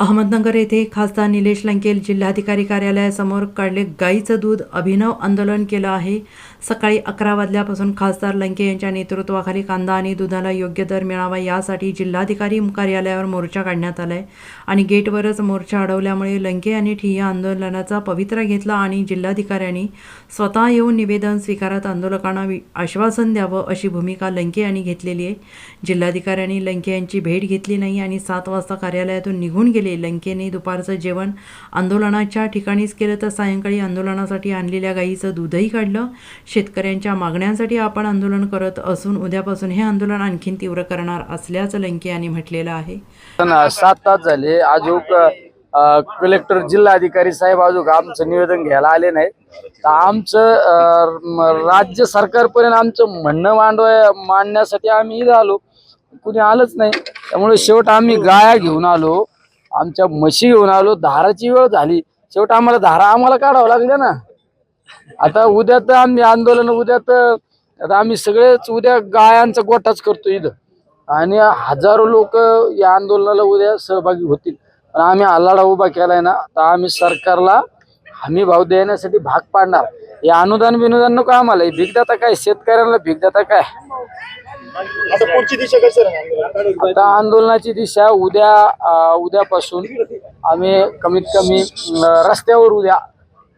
अहमदनगर येथे खासदार निलेश लंकेल जिल्हाधिकारी कार्यालयासमोर काढले गाईचं दूध अभिनव आंदोलन केलं आहे. सकाळी अकरा वाजल्यापासून खासदार लंके यांच्या नेतृत्वाखाली कांदा आणि दुधाला योग्य दर मिळावा यासाठी जिल्हाधिकारी कार्यालयावर मोर्चा काढण्यात आलाय आणि गेटवरच मोर्चा अडवल्यामुळे लंके यांनी ठिय्या आंदोलनाचा पवित्रा घेतला आणि जिल्हाधिकाऱ्यांनी स्वतः येऊन निवेदन स्वीकारत आंदोलकांना वि- आश्वासन द्यावं अशी भूमिका लंके यांनी घेतलेली आहे. जिल्हाधिकाऱ्यांनी लंके यांची भेट घेतली नाही आणि सात वाजता कार्यालयातून निघून गेले लंकेने दुपारचं जेवण आंदोलनाच्या ठिकाणीच केलं तर सायंकाळी आंदोलनासाठी आणलेल्या गाईचं दूधही काढलं. शेतकऱ्यांच्या मागण्यांसाठी आपण आंदोलन करत असून उद्यापासून हे आंदोलन आणखीन तीव्र करणार असल्याचं लंके यांनी म्हटलेलं आहे. सात तास झाले. अजून कलेक्टर कलेक्टर जिल्हाधिकारी साहेब अजून आमचं निवेदन घ्यायला आले नाही तर आमचं राज्य सरकारपर्यंत आमचं म्हणणं मांडवाय मांडण्यासाठी आम्ही इथं आलो. कुणी आलंच नाही. त्यामुळे शेवट आम्ही गाया घेऊन आलो. आमच्या म्हशी घेऊन आलो धाराची वेळ झाली. शेवट आम्हाला धारा आम्हाला काढावं लागल्या ना. आता उद्या तर आम्ही आंदोलन उद्या तर आता आम्ही सगळेच उद्या गायांचा गोठाच करतो इथं. आणि हजारो लोक या आंदोलनाला उद्या सहभागी होतील. पण आम्ही आल्हाडा उभा केलाय ना तर आम्ही सरकारला हमी भाव देण्यासाठी भाग पाडणार. हे अनुदान बिनुदान नको आम्हाला. भीक भिकदाता काय? शेतकऱ्यांना भिकदाता काय? आता पुढची दिशा राहणार आता आंदोलनाची दिशा उद्या उद्यापासून आम्ही कमीत कमी रस्त्यावर उद्या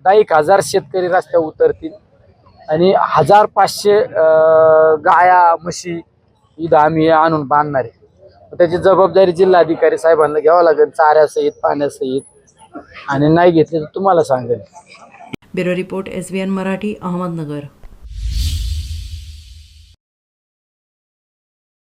दहा एक हजार शेतकरी रस्त्यावर उतरतील. आणि हजार पाचशे गाया म्हशी इथं आम्ही आणून बांधणार आहे. त्याची जबाबदारी जिल्हाधिकारी साहेबांना घ्यावं लागेल चाऱ्यासहित पाण्यासहित. आणि नाही घेतली तर तुम्हाला सांगेल bureau report S Marathi Ahmednagar.